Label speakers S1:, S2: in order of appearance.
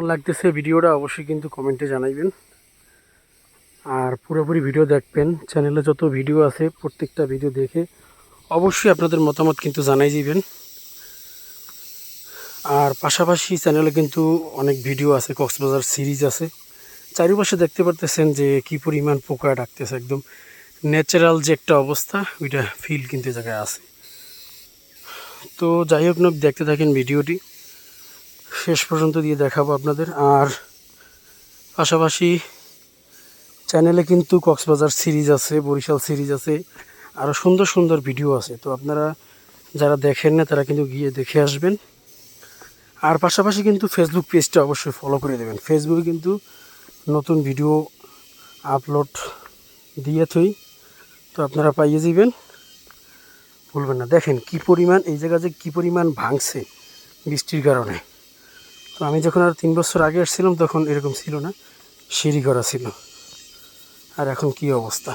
S1: কেমন লাগতেছে ভিডিওটা অবশ্যই কিন্তু কমেন্টে জানাইবেন। আর পুরোপুরি ভিডিও দেখবেন, চ্যানেলে যত ভিডিও আছে প্রত্যেকটা ভিডিও দেখে অবশ্যই আপনাদের মতামত কিন্তু জানাই দিবেন। আর পাশাপাশি চ্যানেলে কিন্তু অনেক ভিডিও আছে, কক্সবাজার সিরিজ আছে। চারিপাশে দেখতে পারতেছেন যে কি পরিমাণ পোকা ডাকতেছে একদম। ন্যাচারাল যে একটা অবস্থা, ওইটা ফিল কিন্তু জায়গায় আছে। তো যাই হোক দেখতে থাকেন ভিডিওটি। শেষ পর্যন্ত দিয়ে দেখাবো আপনাদের। আর পাশাপাশি চ্যানেলে কিন্তু কক্সবাজার সিরিজ আছে, বরিশাল সিরিজ আছে আরও সুন্দর সুন্দর ভিডিও আছে। তো আপনারা যারা দেখেন না, তারা কিন্তু গিয়ে দেখে আসবেন। আর পাশাপাশি কিন্তু ফেসবুক পেজটা অবশ্যই ফলো করে দেবেন। ফেসবুকে কিন্তু নতুন ভিডিও আপলোড দিয়ে থই, তো আপনারা পাইয়ে যাবেন ভুলবেন না। দেখেন কি পরিমাণ, এই জায়গা যে কী পরিমাণ ভাঙছে বৃষ্টির কারণে। তো আমি যখন আর তিন বছর আগে এসেছিলাম, তখন এরকম ছিল না। সিঁড়ি করা ছিল। আর এখন কি অবস্থা?